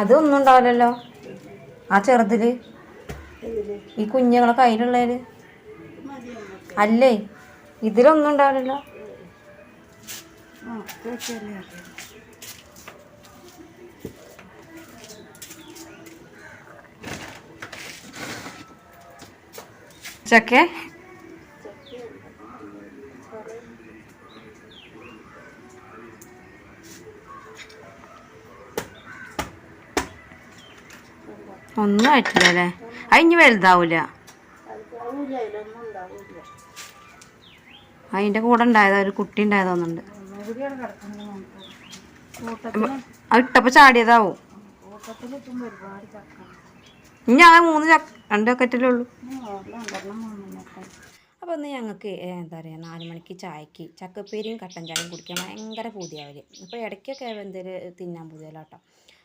അതൊന്നും ഉണ്ടാവില്ലല്ലോ. ആ ചെറുതിൽ. ഈ കുഞ്ഞുങ്ങളെ കയ്യിലുള്ളതിൽ അല്ലേ? ഇതിലൊന്നും ഉണ്ടാവില്ലല്ലോ. ചക്കെ ഒന്നും ആയിട്ടില്ല അല്ലേ അതിന് വലുതാവൂല. അതിന്റെ കൂടെ ഉണ്ടായതാ ഒരു കുട്ടി ഉണ്ടായതോന്നുണ്ട് അത് ഇട്ടപ്പോ ചാടിയതാവും. ഇനി ആ മൂന്ന് ചക്ക രണ്ട് ചക്കറ്റല്ലേ ഉള്ളൂ. അപ്പോൾ ഇന്ന് ഞങ്ങൾക്ക് എന്താ പറയുക നാല് മണിക്ക് ചായക്ക് ചക്കപ്പേരിയും കട്ടൻ ചായയും കുടിക്കാൻ ഭയങ്കര പൂതിയാവൽ അപ്പോൾ ഇടയ്ക്കൊക്കെ എന്തേലും തിന്നാൻ പൂതിയല്ലോ കേട്ടോ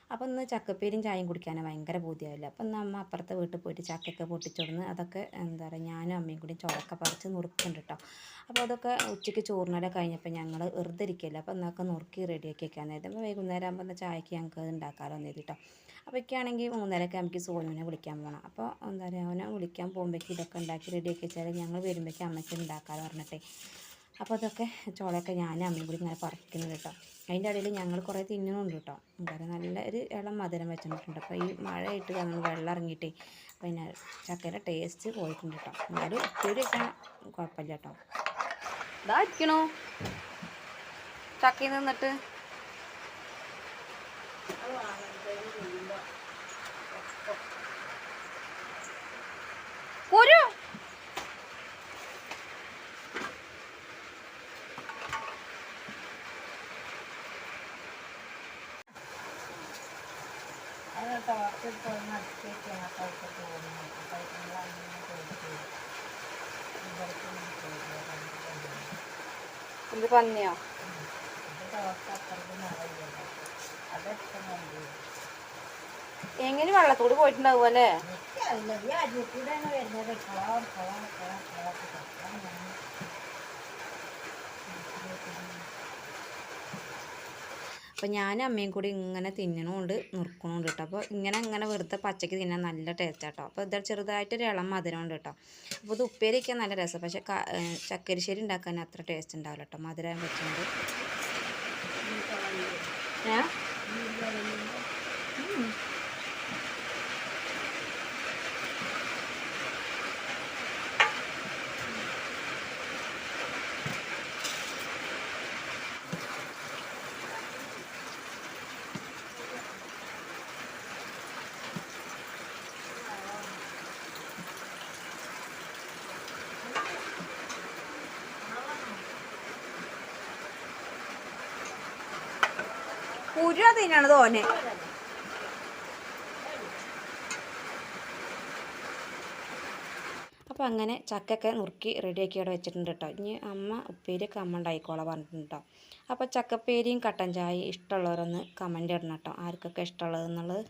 അപ്പോൾ ഇന്ന് ചക്കപ്പേരും ചായയും കുടിക്കാനാണ് ഭയങ്കര ബോധ്യമായില്ല അപ്പം ഇന്ന് അമ്മ അപ്പുറത്തെ വീട്ടിൽ പോയിട്ട് ചക്കയൊക്കെ പൊട്ടിച്ചോടുന്ന് അതൊക്കെ എന്താ പറയുക ഞാനും അമ്മയും കൂടി ചോറൊക്കെ പറിച്ച് നുറുക്കുന്നുണ്ട് കേട്ടോ അപ്പോൾ അതൊക്കെ ഉച്ചയ്ക്ക് ചോറിനടെ കഴിഞ്ഞപ്പോൾ ഞങ്ങൾ വെറുതെ ഇരിക്കില്ല? അപ്പോൾ എന്നൊക്കെ നുറുക്കി റെഡിയാക്കി വെക്കാൻ നേരത്തെ അപ്പോൾ വൈകുന്നേരം ആകുമ്പോൾ എന്നാൽ ചായക്ക് ഞങ്ങൾക്ക് അത് എന്ന് കേട്ടോ അപ്പോൾ ഒക്കെയാണെങ്കിൽ മൂന്നരയൊക്കെ നമുക്ക് സോനുവിനെ വിളിക്കാൻ പോകണം അപ്പോൾ എന്താ പറയുക അവനെ വിളിക്കാൻ പോകുമ്പോഴേക്കും ഇതൊക്കെ ഉണ്ടാക്കി റെഡിയാക്കി വെച്ചാൽ ഞങ്ങൾ വരുമ്പോഴേക്കും അമ്മയ്ക്ക് ഉണ്ടാക്കാമെന്ന് പറഞ്ഞിട്ടേ. അപ്പോൾ അതൊക്കെ ചോളയൊക്കെ ഞാനും അമ്മയും കൂടി ഇങ്ങനെ പറിക്കുന്നത് കേട്ടോ. അതിന്റെ ഇടയിൽ ഞങ്ങൾ കുറേ തിന്നുന്നുണ്ട് കേട്ടോ. എന്താ നല്ല ഒരു ഇളം മധുരം വെച്ചിട്ടുണ്ട്. അപ്പോൾ ഈ മഴയായിട്ട് നമ്മൾ വെള്ളം ഇറങ്ങിയിട്ടേ പിന്നെ ചക്കയുടെ ടേസ്റ്റ് പോയിട്ടുണ്ട് കേട്ടോ. എന്നാലും ഒത്തിരി വെക്കാൻ കുഴപ്പമില്ല കേട്ടോ. ഇതാ ഇരിക്കണോ. ചക്കയിൽ നിന്നിട്ട്. കുരു! ഇത് പന്നിയോ? എങ്ങനെ വെള്ളത്തോട് പോയിട്ടുണ്ടാവും അല്ലേ? അപ്പോൾ ഞാനും അമ്മയും കൂടി ഇങ്ങനെ തിന്നണമുണ്ട് നുറുക്കണമുണ്ട് കേട്ടോ അപ്പോൾ ഇങ്ങനെ ഇങ്ങനെ വെറുതെ പച്ചയ്ക്ക് തിന്നാൻ നല്ല ടേസ്റ്റ് കേട്ടോ അപ്പോൾ ഇത് ചെറുതായിട്ടൊരു ഇളം മധുരമുണ്ട് കേട്ടോ അപ്പോൾ ഇത് ഉപ്പേരിക്കാൻ നല്ല രസം. പക്ഷേ ചക്കരിശ്ശേരി ഉണ്ടാക്കാൻ അത്ര ടേസ്റ്റ് ഉണ്ടാവില്ല കേട്ടോ മധുരം വെച്ചുകൊണ്ട് ഏ? കുരു തിന്നാണ് തോനെ അപ്പോൾ അങ്ങനെ ചക്കൊക്കെ നുറുക്കി റെഡിയാക്കി അവിടെ വെച്ചിട്ടുണ്ട് കേട്ടോ ഇനി അമ്മ ഉപ്പേരിയൊക്കെ അമ്മ ഉണ്ടായിക്കോളാം പറഞ്ഞിട്ടുണ്ട് കേട്ടോ അപ്പോൾ ചക്കപ്പേരിയും കട്ടൻ ചായ ഇഷ്ടമുള്ളവരൊന്ന് കമന്റ് ഇടണം കേട്ടോ ആർക്കൊക്കെ ഇഷ്ടമുള്ളത് എന്നുള്ളത്?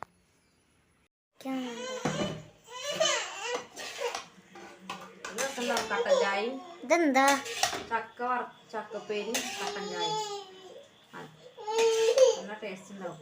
കട്ടൻ ചായ ഇതെന്താ? ചക്ക വറ ചക്കപ്പേരി കട്ടൻ ചായ ടേസ്റ്റ് ഉണ്ടാവും.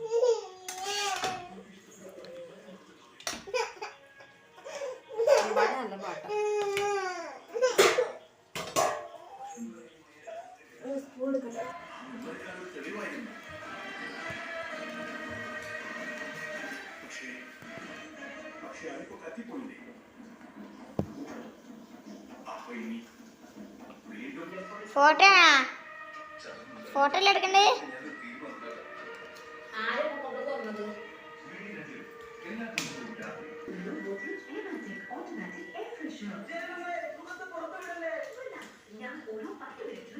ഫോട്ടോ ഫോട്ടോ അല്ലേ എടുക്കണ്ടേ? കൊണ്ട് തന്നത്